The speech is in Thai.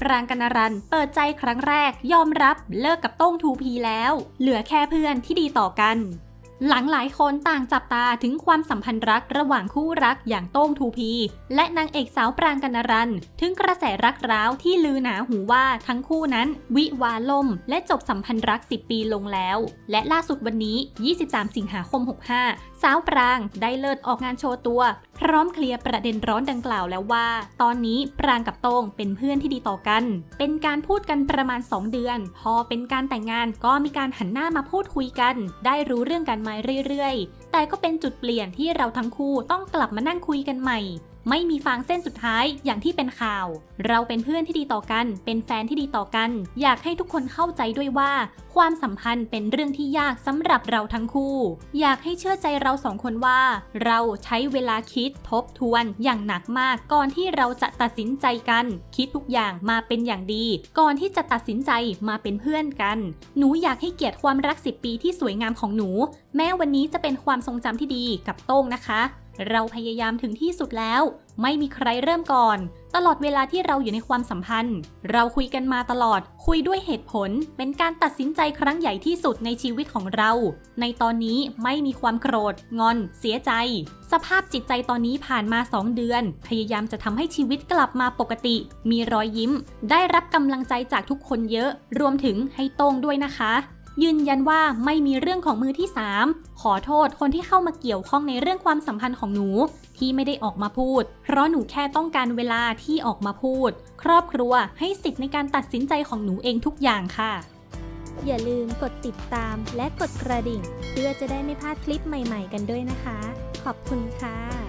ปรางกนรันเปิดใจครั้งแรกยอมรับเลิกกับโต้งทูพีแล้ว เหลือแค่เพื่อนที่ดีต่อกัน หลังหลายคนต่างจับตาถึงความสัมพันธ์รักระหว่างคู่รักอย่างโต้งทูพี และนางเอกสาวปรางกันรัน ถึงกระแสรักร้าวที่ลือหนาหูว่าทั้งคู่นั้น วิวาล่ม และจบสัมพันธ์รัก 10 ปีลงแล้ว และล่าสุดวันนี้ 23 สิงหาคม 65 สาวปรางได้เลิศออกงานโชว์ตัว พร้อมเคลียร์ประเด็นร้อนดังกล่าวแล้วว่า ตอนนี้ปรางกับโต้งเป็นเพื่อนที่ดีต่อกัน เป็นการพูดกันประมาณ 2 เดือน พอเป็นการแต่งงานก็มีการหันหน้ามาพูดคุยกัน ได้รู้เรื่องกันมาเรื่อยๆ แต่ก็เป็นจุดเปลี่ยนที่เราทั้งคู่ต้องกลับมานั่งคุยกันใหม่ ไม่มีฟางเส้นสุดท้ายอย่างที่เป็นข่าว เราเป็นเพื่อนที่ดีต่อกัน เป็นแฟนที่ดีต่อกัน อยากให้ทุกคนเข้าใจด้วยว่า ความสัมพันธ์เป็นเรื่องที่ยากสำหรับเราทั้งคู่ อยากให้เชื่อใจเราสองคนว่า เราใช้เวลาคิดทบทวนอย่างหนักมาก ก่อนที่เราจะตัดสินใจกัน คิดทุกอย่างมาเป็นอย่างดี ก่อนที่จะตัดสินใจมาเป็นเพื่อนกัน หนูอยากให้เกียรติความรัก 10 ปีที่สวยงามของหนู แม้วันนี้จะเป็นความทรงจำที่ดีกับโต้งนะคะ เราพยายามถึงที่สุดแล้ว ไม่มีใครเริ่มก่อน ตลอดเวลาที่เราอยู่ในความสัมพันธ์ เราคุยกันมาตลอด คุยด้วยเหตุผล เป็นการตัดสินใจครั้งใหญ่ที่สุดในชีวิตของเรา ในตอนนี้ไม่มีความโกรธ งอน เสียใจ สภาพจิตใจตอนนี้ผ่านมา 2 เดือน พยายามจะทำให้ชีวิตกลับมาปกติ มีรอยยิ้ม ได้รับกำลังใจจากทุกคนเยอะ รวมถึงให้โต้งด้วยนะคะ ยืนยันว่าไม่มีเรื่องของมือที่ 3 ขอโทษคนที่เข้ามาเกี่ยวข้องในเรื่องความสัมพันธ์ของหนู ที่ไม่ได้ออกมาพูด เพราะหนูแค่ต้องการเวลาที่ออกมาพูด ครอบครัวให้สิทธิ์ในการตัดสินใจของหนูเองทุกอย่างค่ะ อย่าลืมกดติดตามและกดกระดิ่ง เพื่อจะได้ไม่พลาดคลิปใหม่ ๆ กันด้วยนะคะ ขอบคุณค่ะ